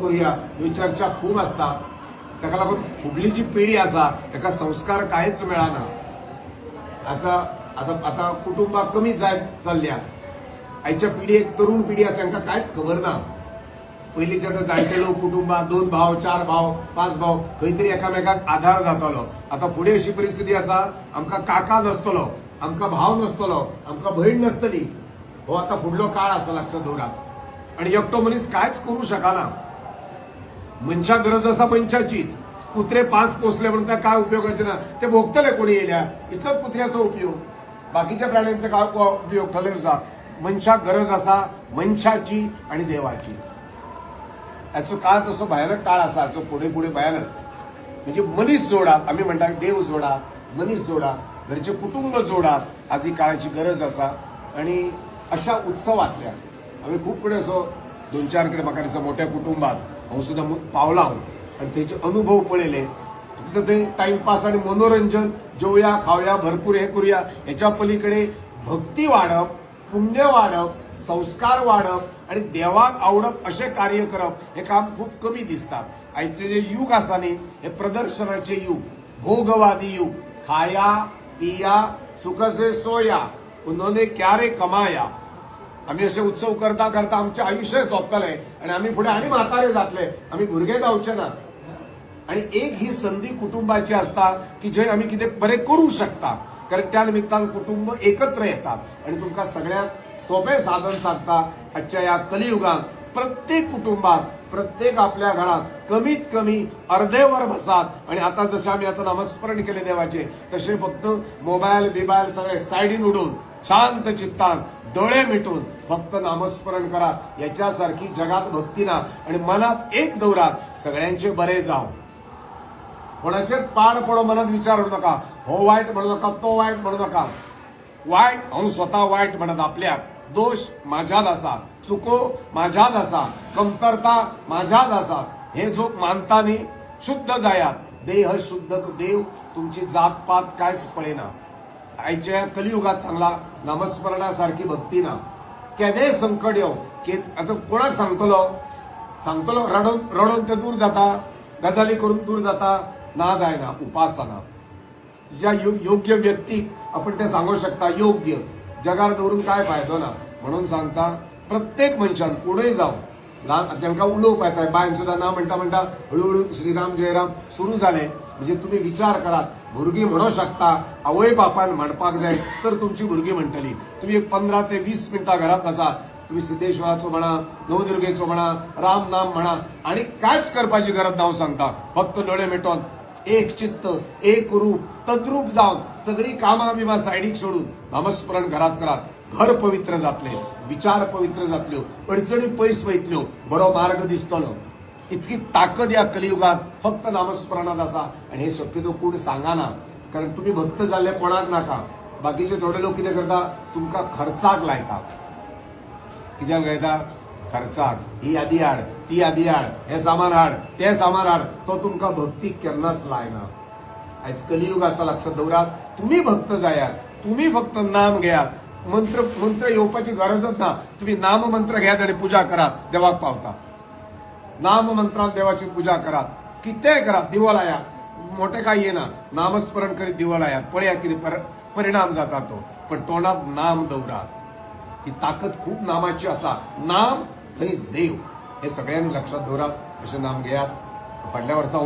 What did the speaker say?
करूया. ह्यो चर्चा खूप असता. ताका लागून फुडली जी पिढी आसा ताका संस्कार कांयच मेळना. आता आता आता कुटुंबां कमी जायत चल्ल्या. आयच्या पिढयेक तरुण पिढी आसा तांकां कांयच खबर ना. पयलींच्या आतां जायते लोक कुटुंबां दोन भाव चार भाव पांच भाव खंय तरी एकामेकाक आधार जातालो. आतां फुडें अशी परिस्थिती आसा आमकां काका नसतलो आमकां भाव नसतलो आमकां भयण नसतली. हो आतां फुडलो काळ आसा लक्षात दवरात आणि एकटो मनीस कांयच करूं शकना. मनशा गरज आसा मनशाची कुत्रे पाच पोचल्यापर्यंत म्हणून काय उपयोगाचे ना? ते भोगतले कोणी येयल्या इथं कुत्र्याचो उपयोग. बाकीच्या प्राण्यांचा काय उपयोग? थलेर आसा मनशाक गरज आसा मनशाची आणि देवाची. हाचो काळ तसो भयानक काळ आसा हाचो पुढे पुढे भयानक. म्हणजे मनीस जोडात आम्ही म्हणटा देव जोडा मनीस जोडा घरचे कुटुंब जोडात आजी काळाची गरज आसा आणि अशा उत्सवातल्या. आम्ही खूप कडे असो दोन चार कडेन म्हाका मोठ्या कुटुंबात. हांव सुद्दां पावला आहोत. आणि तेचे अनुभव पळयले फक्त ते टाइमपास आणि मनोरंजन जेवया खावया भरपूर हे करूया याच्या पलीकडे भक्ती वाढप पुण्य वाढप संस्कार वाढप आणि देवाक आवडप असे कार्य करप हे काम खूप कमी दिसता आयचे जे युग आसा न्ही हे प्रदर्शनाचे युग भोगवादी युग. खाया पिया सुख से सोया उन्होंने क्या रे कमाया. आम्ही असे उत्सव करता करता आमचे आयुष्य सोंपतले आणि आम्ही पुढे आणि म्हातारे जातले. आम्ही भुरगे जावचे ना. आणि एक ही संधी कुटुंबाची असता की जे आम्ही कितें बरें करू शकता. कारण त्या निमित्तान कुटुंब एकत्र येतात. आणि तुमका सगळ्यात सोपे साधन सांगता आजच्या या कलियुगात प्रत्येक कुटुंबात प्रत्येक आपल्या घरात कमीत कमी अर्धेवर बसात. आणि आता जसे आम्ही आता नामस्मरण केले देवाचे तसे फक्त मोबाईल बिबाईल सगळे सायडीन उडून शांत चित्तान डोळे मिटून फक्त नामस्मरण करा. याच्यासारखी जगात भक्ती ना. आणि मनात एक दौरात सगळ्यांचे बरे जाव. कोणाचेच पाड पडो मनात विचारू नका. हो वाईट म्हणू नका तो वाईट म्हणू नका. वाईट हांव स्वता वाईट म्हणत आपल्याक दोष माझ्यात आसा चुको माझ्यात आसा कमतरता माझ्यात आसा हे जो मानता न्ही शुद्ध जायात देह शुद्ध देव तुमची जात पात कांयच पळयना आयच्या कलियुगात सांगला नामस्मरणासारखी भक्ती ना. केदेय संकट येऊ के आता कोणाक सांगतलो? सांगतलो रडून रडून ते दूर जाता गजाली करून दूर जाता ना जायना उपासना. ज्या योग्य व्यक्तीक आपण ते सांगू शकता योग्य. जगार दवरून काय फायदो ना? म्हणून सांगता प्रत्येक मनशान पुढे जावं ल्हान जांकां उलोवप येता बायन सुद्दां ना म्हणटा म्हणटा हळूहळू श्रीराम जयराम सुरू जाले म्हणजे तुम्ही विचार करात भुरगीं म्हणू शकता आवय बापान म्हणपाक जाय तर तुमची भुरगीं म्हणटली तुम्ही एक पंधरा ते वीस मिनटां घरात बसा. तुम्ही सिद्धेश्वराचो म्हणा नवदुर्गेचो म्हणा राम नाम म्हणा आणि कांयच करपाची गरज ना हांव सांगता. फक्त डोळे मिटोन एक चित्त एक रूप तद्रूप जावन सगळी कामां बिमा सायडीक सोडून नामस्मरण घरात करात घर पवित्र जातले विचार पवित्र जातल्यो अडचणी पयस वयतल्यो बरो मार्ग दिसतलो. इतकी ताकद या कलियुगात फक्त नामस्मरणात आसा आणि हे शक्यतो कोण सांगाना कारण तुम्ही भक्त जाल्ले कोणाक नाका. बाकीचे थोडे लोक कितें करता तुमकां खर्चाक लायतात कित्याक लायता? खर्चाक. ही यादी हाड ती यादी हाड हे सामान हाड ते सामान हाड तो तुमकां भक्तीक केन्नाच लायना. आयज कलियुग आसा लक्षात दवरात तुम्ही भक्त जायात तुम्ही फक्त नाम घेयात. मंत्र मंत्र येवपाची गरजच ना. तुम्ही नाम मंत्र घेयात आणि पुजा करात देवाक पावता. नाम मंत्रात देवाची पूजा करात कितेंय करात दिवो लायात मोठे काय येना नामस्मरण करीत दिवो लायात पळया कितें पर- परिणाम जाता तो. पण तोंडात नाम दवरात ही ताकद खूप नामाची असा. नाम थंयच देव. हे सगळ्यांनी लक्षात दवरात अशें नाम घेयात फाटल्या वर्सा